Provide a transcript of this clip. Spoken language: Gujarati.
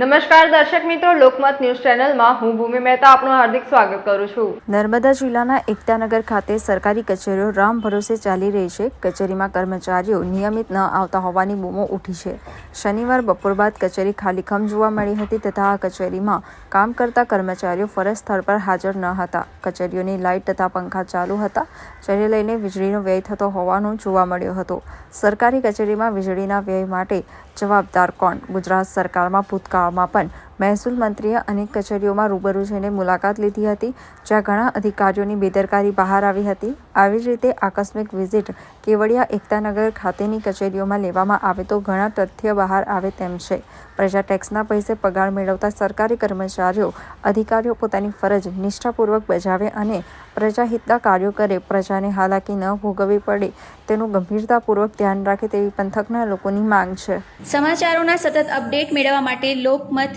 નમસ્કાર દર્શક મિત્રો, લોકમત ન્યૂઝ ચેનલમાં હું ભૂમિ મહેતા આપનું હાર્દિક સ્વાગત કરું છું. નર્મદા જિલ્લાના એકતાનગર ખાતે સરકારી કચેરીઓ રામ ભરોસે ચાલી રહી છે. કચેરીમાં કર્મચારીઓ નિયમિત ન આવતા હોવાની બૂમો ઉઠી છે. શનિવાર બપોર બાદ કચેરી ખાલીખમ જોવા મળી હતી તથા આ કચેરીમાં કામ કરતા કર્મચારીઓ ફરજ સ્થળ પર હાજર ન હતા. કચેરીઓની લાઇટ તથા પંખા ચાલુ હતા, જેને લઈને વીજળીનો વ્યય થતો હોવાનું જોવા મળ્યો હતો. સરકારી કચેરીમાં વીજળીના વ્યય માટે જવાબદાર કોણ? ગુજરાત સરકારમાં ભૂતકાળમાં પણ મહેસૂલ મંત્રીએ અનેક કચેરીઓમાં રૂબરૂ જઈને મુલાકાત લીધી હતી, જ્યાં ઘણા અધિકારીઓની બેદરકારી બહાર આવી હતી. આવી જ રીતે આકસ્મિક વિઝિટ કેવડિયા એકતાનગર ખાતેની કચેરીઓમાં લેવામાં આવે તો ઘણા તથ્ય બહાર આવે તેમ છે. પ્રજા ટેક્સના પૈસે પગાર મેળવતા સરકારી કર્મચારીઓ, અધિકારીઓ પોતાની ફરજ નિષ્ઠાપૂર્વક બજાવે અને પ્રજાહિતના કાર્યો કરે. પ્રજાને હાલાકી ન ભોગવવી પડે તેનું ગંભીરતાપૂર્વક ધ્યાન રાખે તેવી પંથકના લોકોની માંગ છે. સમાચારોના સતત અપડેટ મેળવવા માટે લોકમત